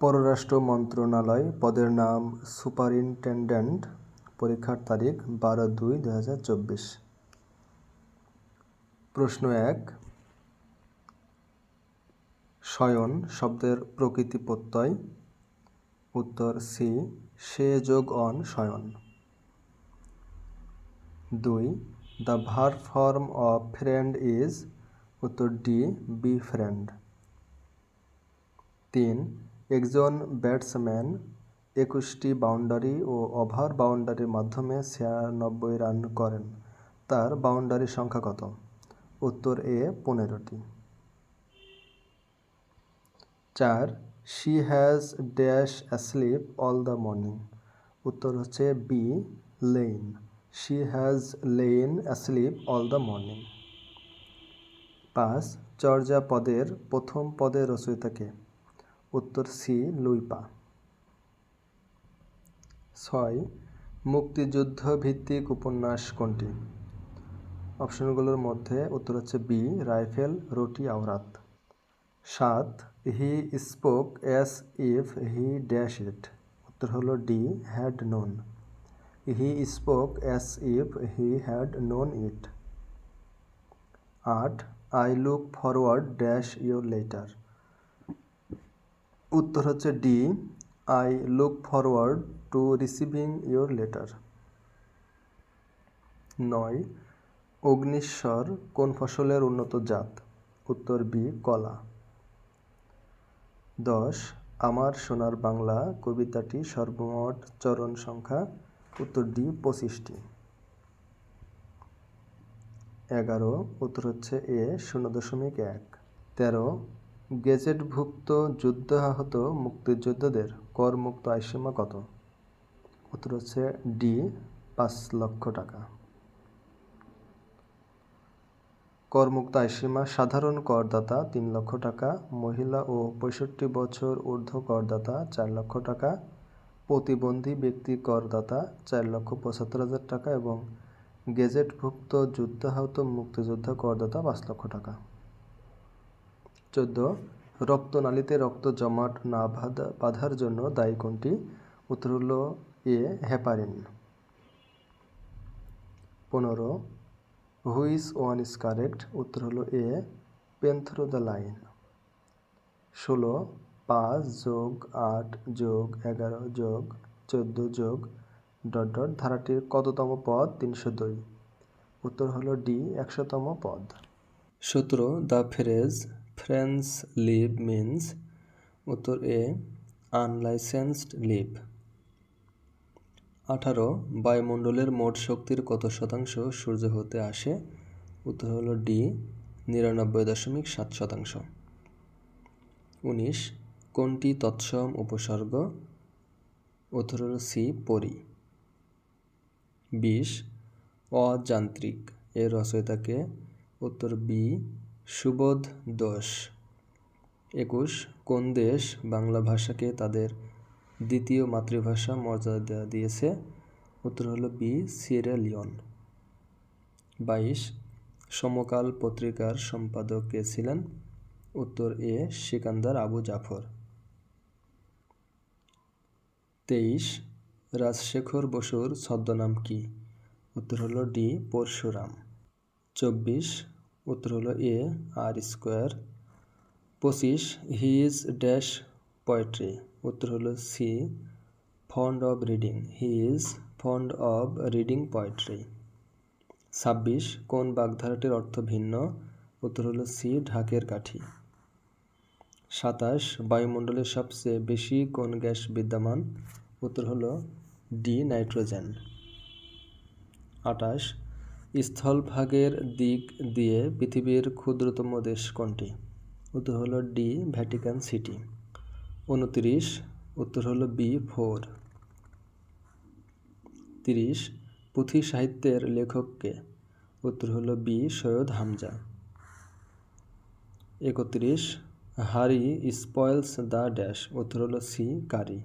পররাষ্ট্র মন্ত্রণালয় পদের নাম সুপারিনটেনডেন্ট, পরীক্ষার তারিখ বারো দুই দু হাজার চব্বিশ। প্রশ্ন এক, শয়ন শব্দের প্রকৃতি প্রত্যয়। উত্তর সি, সে যোগ অন শয়ন। দুই, the verb form of friend is, উত্তর ডি, বি ফ্রেন্ড। তিন একজন ব্যাটসম্যান, একুশটি বাউন্ডারি ও ওভার বাউন্ডারির মাধ্যমে ছিয়ানব্বই রান করেন। তার বাউন্ডারি সংখ্যা কত? উত্তর এ, পনেরোটি। চার, she has dash asleep all the morning. উত্তর হচ্ছে B, lain. She has lain asleep all the morning. পাঁচ চর্যা পদের প্রথম পদের রচয়িতাকে উত্তর সি, লুইপা। ছয় মুক্তিযুদ্ধ ভিত্তিক উপন্যাস কোনটি? অপশনগুলোর মধ্যে উত্তর হচ্ছে বি, রাইফেল, রুটি আওরাত সাত, he spoke as if he dash it. উত্তর হলো D, had known. He spoke as if he had known it. আট, I look forward dash your letter. উত্তর হচ্ছে D I look forward to receiving your letter নয় অগ্নিশ্বর কোন ফসলের উন্নত জাত? উত্তর বি, কলা। দশ, আমার সোনার বাংলা কবিতাটি সর্বমোট চরণ সংখ্যা, উত্তর ডি, পঁচিশটি। এগারো, উত্তর হচ্ছে এ, শূন্য দশমিক এক। তেরো গেজেটভুক্ত যুদ্ধাহত মুক্তিযোদ্ধাদের করমুক্ত আয়সীমা কত? উত্তর হচ্ছে ডি, পাঁচ লক্ষ টাকা। করমুক্ত আয়সীমা সাধারণ করদাতা তিন লক্ষ টাকা, মহিলা ও পঁয়ষট্টি বছর ঊর্ধ্ব করদাতা চার লক্ষ টাকা, প্রতিবন্ধী ব্যক্তি করদাতা চার লক্ষ পঁচাত্তর হাজার টাকা এবং গেজেটভুক্ত যুদ্ধাহত মুক্তিযোদ্ধা করদাতা পাঁচ লক্ষ টাকা। চোদ্দ, রক্তনালীতে রক্ত জমাট না বাঁধা, বাঁধার জন্য দায়ী কোনটি? উত্তর হল এ হ্যাপারিন পনেরো, হুইস ওয়ান ইজ কারেক্ট। উত্তর হলো এ পেন্থ্রো দ্য লাইন ষোলো, পাঁচ যোগ আট যোগ এগারো যোগ চোদ্দ যোগ ডট ডট, ধারাটির কততম পদ? তিনশো দুই। উত্তর হলো ডি, একশোতম পদ। সতেরো the phrase French leave means উত্তর এ আনলাইসেন্সড লিভ আঠারো, বায়ুমণ্ডলের মোট শক্তির কত শতাংশ সূর্য হতে আসে? উত্তর হলো ডি নিরানব্বই দশমিক সাত শতাংশ। উনিশ, কোনটি তৎসম উপসর্গ? উত্তর হলো সি পরি। বিশ, অযান্ত্রিক। এর রচয়িতাকে উত্তর বি সুবোধ দোষ। একুশ, কোন দেশ বাংলা ভাষাকে তাদের দ্বিতীয় মাতৃভাষা মর্যাদা দিয়েছে? উত্তর হলো বি, সিয়েরা লিওন। বাইশ, সমকাল পত্রিকার সম্পাদক কে ছিলেন? উত্তর এ, সিকান্দার আবু জাফর। তেইশ, রাজশেখর বসুর ছদ্মনাম কি? উত্তর হলো ডি, পরশুরাম। চব্বিশ উত্তর হলো এ, আর স্কোয়ার। পঁচিশ হি ইজ ড্যাশ পোয়েট্রি। উত্তর হলো C, fond of reading. He is fond of reading poetry. ছাব্বিশ, কোন বাগধারাটির অর্থ ভিন্ন? উত্তর হলো সি, ঢাকের কাঠি। সাতাশ, বায়ুমণ্ডলের সবচেয়ে বেশি কোন গ্যাস বিদ্যমান? উত্তর হলো ডি, নাইট্রোজেন। আটাশ স্থলভাগের দিক দিয়ে পৃথিবীর ক্ষুদ্রতম দেশ কোনটি? উত্তর হলো ডি, ভ্যাটিকান সিটি। উনত্রিশ, উত্তর হলো বি, ফোর। তিরিশ, পুঁথি সাহিত্যের লেখককে। উত্তর হলো বি, সৈয়দ হামজা। একত্রিশ, হারি স্পয়েলস দ্য ড্যাশ। উত্তর হলো সি, কারি।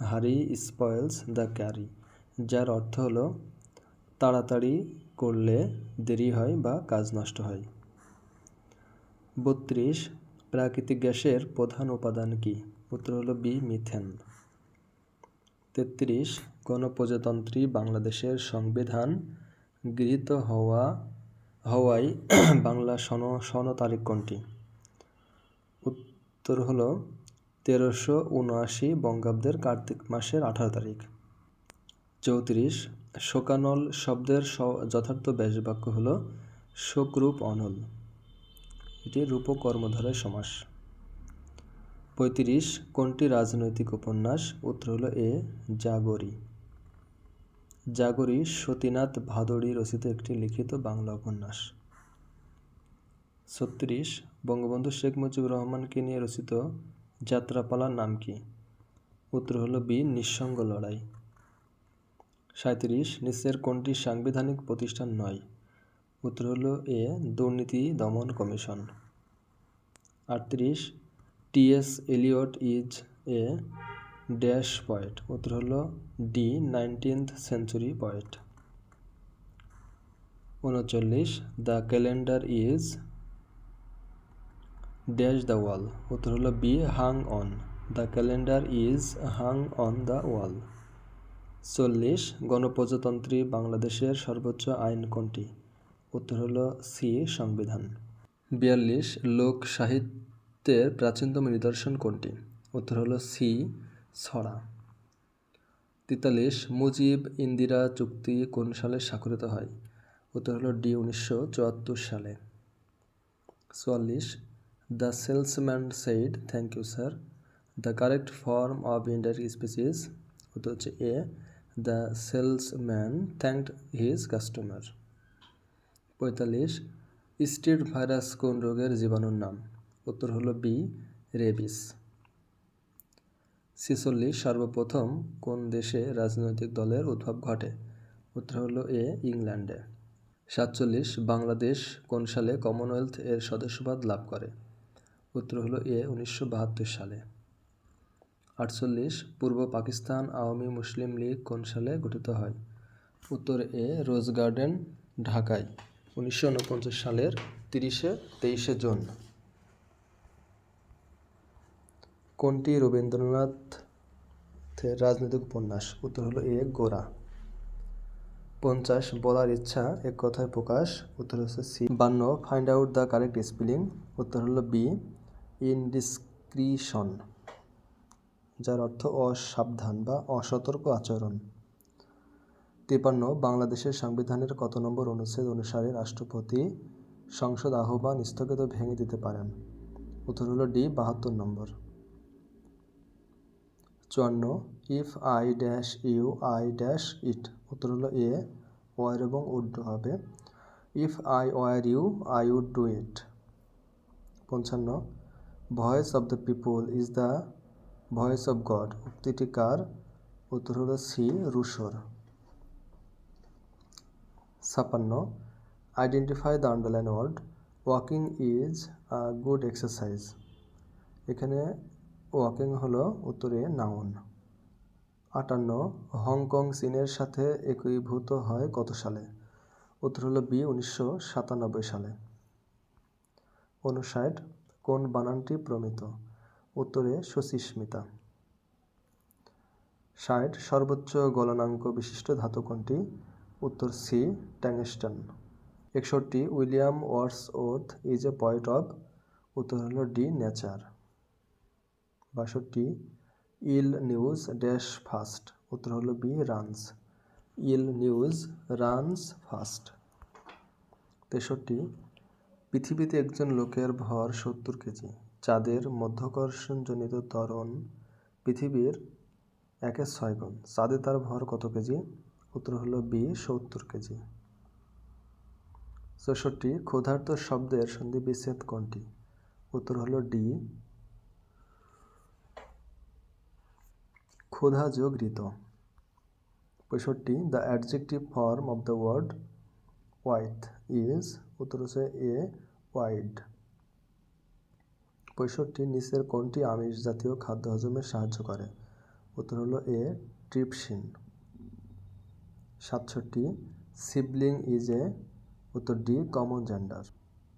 হারি স্পয়েলস দ্য ক্যারি, যার অর্থ হলো তাড়াতাড়ি করলে দেরি হয় বা কাজ নষ্ট হয়। বত্রিশ, প্রাকৃতিক গ্যাসের প্রধান উপাদান কি? উত্তর হলো বি, মিথেন। তেত্রিশ, গণপ্রজাতন্ত্রী বাংলাদেশের সংবিধান গৃহীত হওয়া, হওয়ায় বাংলা সন সন তারিখ কোনটি? উত্তর হলো তেরোশো উনআশি বঙ্গাব্দের কার্তিক মাসের আঠারো তারিখ। চৌত্রিশ শোকানল শব্দের যথার্থ ব্যাসবাক্য হল শোকরূপ অনল। এটি রূপ কর্মধারয় সমাস। পঁয়ত্রিশ, কোনটি রাজনৈতিক উপন্যাস? উত্তর হলো এ, জাগরি। জাগরি সতীনাথ ভাদুড়ী রচিত একটি লিখিত বাংলা উপন্যাস। ছত্রিশ, বঙ্গবন্ধু শেখ মুজিবুর রহমানকে নিয়ে রচিত যাত্রাপালার নাম কি? উত্তর হলো বি, নিঃসঙ্গ লড়াই। সাঁত্রিশ নিচের কোনটি সাংবিধানিক প্রতিষ্ঠান নয়? উত্তর হলো এ, দুর্নীতি দমন কমিশন। আটত্রিশ TS Eliot is a dash poet উত্তর হলো ডি, নাইনটিন্থ সেঞ্চুরি পয়েট উনচল্লিশ, the calendar is dash the wall. উত্তর হলো B, hung on. The calendar is hung on the wall. চল্লিশ, গণপ্রজাতন্ত্রী বাংলাদেশের সর্বোচ্চ আইন কোনটি? উত্তর হলো সি, সংবিধান। বিয়াল্লিশ, লোক সাহিত্যের প্রাচীনতম নিদর্শন কোনটি? উত্তর হলো সি, ছড়া। তেতাল্লিশ, মুজিব ইন্দিরা চুক্তি কোন সালে স্বাক্ষরিত হয়? উত্তর হলো ডি, উনিশশো চুয়াত্তর সালে। চুয়াল্লিশ, the salesman said, thank you sir, the correct form of ইন্ডিয়ার স্পিচিস, উত্তর হচ্ছে A the salesman thanked his customer. পঁয়তাল্লিশ স্ট্রিট ভাইরাস কোন রোগের জীবাণুর নাম? উত্তর হলো বি, রেবিস। ছেচল্লিশ, সর্বপ্রথম কোন দেশে রাজনৈতিক দলের উদ্ভব ঘটে? উত্তর হলো এ, ইংল্যান্ডে। সাতচল্লিশ, বাংলাদেশ কোন সালে কমনওয়েলথ এর সদস্যপদ লাভ করে? উত্তর হলো এ, উনিশশো বাহাত্তর সালে। আটচল্লিশ, পূর্ব পাকিস্তান আওয়ামী মুসলিম লীগ কোন সালে গঠিত হয়? উত্তর এ, রোজ গার্ডেন, ঢাকায়, উনিশশো উনপঞ্চাশ সালের তিরিশে, তেইশে জুন। কোনটি রবীন্দ্রনাথের রাজনৈতিক উপন্যাস? উত্তর হলো এ, গোরা। পঞ্চাশ, বলার ইচ্ছা, এক কথায় প্রকাশ। উত্তর হচ্ছে সি, বান্ন find out the correct spelling উত্তর হলো বি ইনডিসক্রিশন যার অর্থ অসাবধান বা অসতর্ক আচরণ। তিপান্ন, বাংলাদেশের সংবিধানের কত নম্বর অনুচ্ছেদ অনুসারে রাষ্ট্রপতি সংসদ আহ্বান স্থগিত ভেঙে দিতে পারেন? উত্তর হলো ডি, বাহাত্তর নম্বর। চুয়ান্ন if I dash you I dash it উত্তর হলো এ, ওয়ার এবং উড হবে। If I were you I would do it পঞ্চান্ন voice of the people is the voice of God উক্তিটি কার? উত্তর হলো সি, রুশোর। ছাপান্ন identify the underline word walking is a good exercise এখানে ওয়াকিং হলো উত্তরে নাউন আটান্ন, হংকং চীনের সাথে একীভূত হয় কত সালে? উত্তর হলো বি, উনিশশো সাতানব্বই সালে। উনষাট, কোন বানানটি প্রমিত? উত্তরে সুচিস্মিতা ষাট, সর্বোচ্চ গলনাঙ্ক বিশিষ্ট ধাতু কোনটি? উত্তর সি ট্যাংস্টন একষট্টি, William Wordsworth is a poet of. উত্তর হল ডি, নেচার। বাষট্টি, ইল নিউজ ড্যাশ ফাস্ট। উত্তর হল B, runs. Ill news runs fast. তেষট্টি, পৃথিবীতে একজন লোকের ভর সত্তর কেজি। চাঁদের মধ্যাকর্ষণজনিত ত্বরণ পৃথিবীর একের ছয় গুণ। চাঁদে তার ভর কত কেজি? উত্তর হলো বি, সত্তর কেজি। চৌষট্টি, ক্ষুধার্ত শব্দের সন্ধি বিচ্ছেদ কোনটি? উত্তর হলো ডি। ক্ষুধা যোগ ঋত পঁয়ষট্টি, the adjective form of the word wife is, উত্তর হচ্ছে এ ওয়াইড পঁয়ষট্টি নিচের কোনটি আমিষ জাতীয় খাদ্য হজমে সাহায্য করে? উত্তর হলো এ, ট্রিপসিন। সাতষট্টি, সিবলিং ইজ এ, উত্তর ডি, কমন জেন্ডার।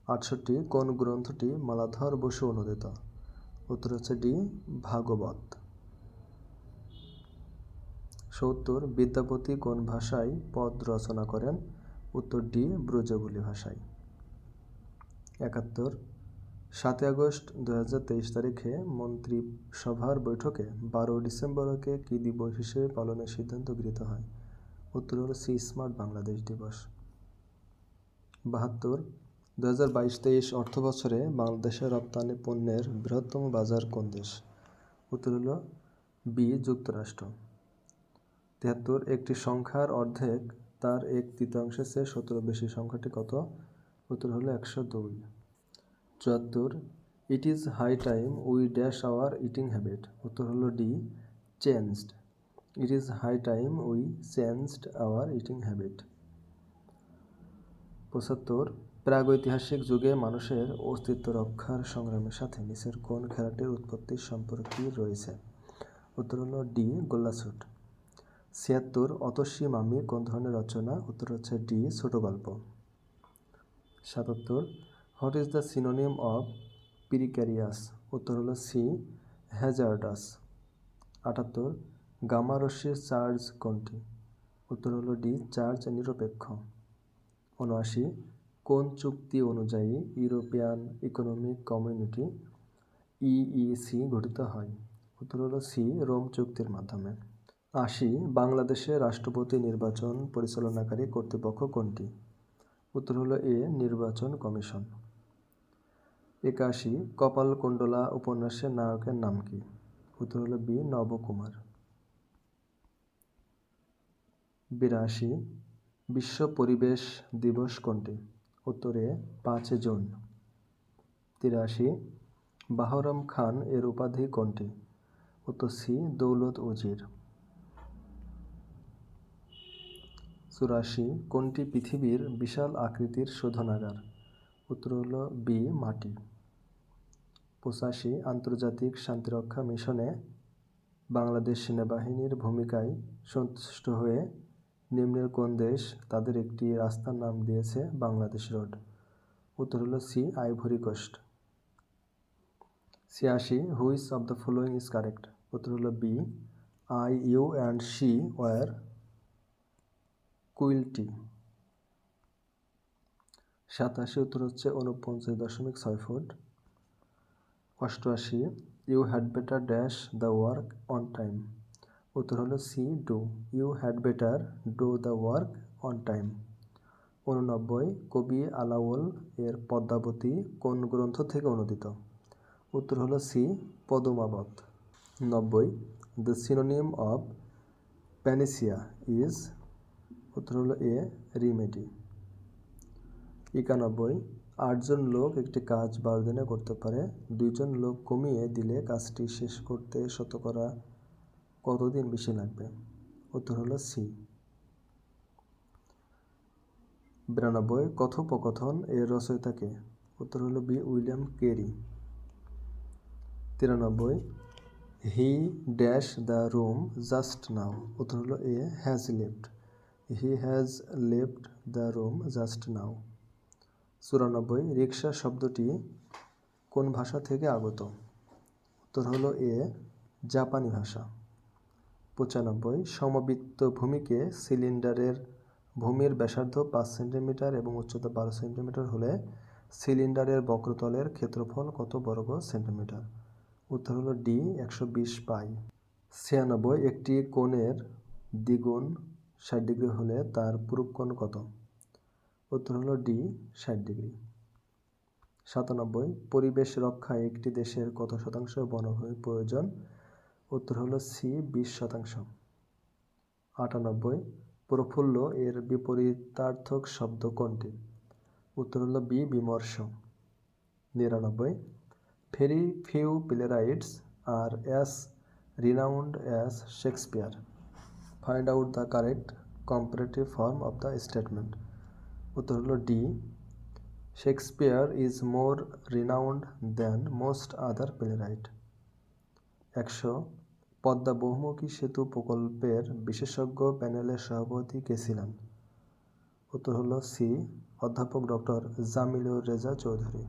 আটষট্টি, কোন গ্রন্থটি মালাধর বসু অনুদিত? উত্তর হচ্ছে ডি, ভাগবত। সত্তর, বিদ্যাপতি কোন ভাষায় পদ রচনা করেন? উত্তর ডি, ব্রজবুলি ভাষায়। একাত্তর সাতই আগস্ট দু হাজার তেইশ তারিখে মন্ত্রিসভার বৈঠকে বারো ডিসেম্বরকে কী দিবস হিসেবে পালনের সিদ্ধান্ত গৃহীত হয়? উত্তর হল সি স্মার্ট বাংলাদেশ দিবস। বাহাত্তর দু হাজার বাইশ তেইশ অর্থ বছরে বাংলাদেশের রপ্তানি পণ্যের বৃহত্তম বাজার কোন দেশ? উত্তর হল বি, যুক্তরাষ্ট্র। তিয়াত্তর একটি সংখ্যার অর্ধেক, তার এক তৃতীয়াংশের চেয়ে সতেরো বেশি সংখ্যাটি কত? উত্তর হলো একশো দুই। চুয়াত্তর it is high time we dash our eating habit উত্তর হলো D changed it is high time we changed our eating habit পঁচাত্তর, প্রাগৈতিহাসিক যুগে মানুষের অস্তিত্ব রক্ষার সংগ্রামের সাথে নিচের কোন খেলাটির উৎপত্তির সম্পর্কে রয়েছে? উত্তর হলো ডি গোল্লাছুট ছিয়াত্তর অতস্বী মামি কোন ধরনের রচনা? উত্তর হচ্ছে ডি ছোট গল্প। সাতাত্তর what is the synonym of precarious উত্তর হলো সি হ্যাজার্ডাস আটাত্তর গামা রশ্মির চার্জ কোনটি? উত্তর হলো ডি চার্জ নিরপেক্ষ। উনআশি, কোন চুক্তি অনুযায়ী ইউরোপিয়ান ইকোনমিক কমিউনিটি ইইসি গঠিত হয়? উত্তর হলো সি রোম চুক্তির মাধ্যমে। আশি, বাংলাদেশে রাষ্ট্রপতি নির্বাচন পরিচালনাকারী কর্তৃপক্ষ কোনটি? উত্তর হলো এ নির্বাচন কমিশন। একাশি, কপালকুণ্ডলা উপন্যাসের নায়কের নাম কি? উত্তর হলো বি, নবকুমার। বিরাশি, বিশ্ব পরিবেশ দিবস কোনটি? উত্তরে, পাঁচ জুন। তিরাশি, বাহরম খান এর উপাধি কোনটি? উত্তর সি, দৌলত উজির। চুরাশি, কোনটি পৃথিবীর বিশাল আকৃতির শোধনাগার? উত্তর হল বি, মাটি। পঁচাশি আন্তর্জাতিক শান্তিরক্ষা মিশনে বাংলাদেশ সেনাবাহিনীর ভূমিকায় সন্তুষ্ট হয়ে নিম্নের কোন দেশ তাদের একটি রাস্তার নাম দিয়েছে? বাংলাদেশ রোড। উত্তর হল সি, আইভরি কোস্ট। ছিয়াশি which of the following is correct? উত্তর হল B, I, you and she were guilty. সাতাশি, উত্তর হচ্ছে উনপঞ্চাশ দশমিক ছয় ফুট। অষ্টআশি you had better dash the work on time উত্তর হলো C do you had better do the work on time উননব্বই, কবি আলাওল এর পদ্মাবতী কোন গ্রন্থ থেকে অনুদিত? উত্তর হলো সি পদমাবত. নব্বই the synonym of panacea is উত্তর হলো এ রিমেডি একানব্বই আটজন লোক একটি কাজ বারো দিনে করতে পারে, দুইজন লোক কমিয়ে দিলে কাজটি শেষ করতে শতকরা কতদিন বেশি লাগবে? উত্তর হলো সি। বিরানব্বই, কথোপকথন এর রচয়িতাকে উত্তর হলো বি, উইলিয়াম কেরি। তিরানব্বই, he dash the room just now. উত্তর হলো A has lift he has left the room just now. চুরানব্বই রিক্সা শব্দটি কোন ভাষা থেকে আগত? উত্তর হলো এ, জাপানি ভাষা। পঁচানব্বই, সমবৃত্ত ভূমিকে সিলিন্ডারের ভূমির ব্যাসার্ধ পাঁচ সেন্টিমিটার এবং উচ্চতা বারো সেন্টিমিটার হলে সিলিন্ডারের বক্রতলের ক্ষেত্রফল কত বর্গ সেন্টিমিটার? উত্তর হলো ডি, একশো বিশ পাই। ছিয়ানব্বই, একটি কোণের দ্বিগুণ ষাট ডিগ্রি হলে তার পূরব কোণ কত? উত্তর হলো ডি, ষাট ডিগ্রি। সাতানব্বই, পরিবেশ রক্ষায় একটি দেশের কত শতাংশ বনভূমি প্রয়োজন? উত্তর হলো সি, বিশ শতাংশ। আটানব্বই, প্রফুল্ল এর বিপরীতার্থক শব্দ কোনটি? উত্তর হলো বি, বিমর্ষ। নিরানব্বই, very few playwrights are as renowned as Shakespeare. Find out the correct comparative form of the statement. উত্তর হলো D. Shakespeare is more renowned than most other playwright. একশো, পদ্মা বহুমুখী সেতু প্রকল্পের বিশেষজ্ঞ প্যানেলের সভাপতি কে ছিলেন? উত্তর হলো সি, অধ্যাপক ডক্টর জামিলুর রেজা চৌধুরী।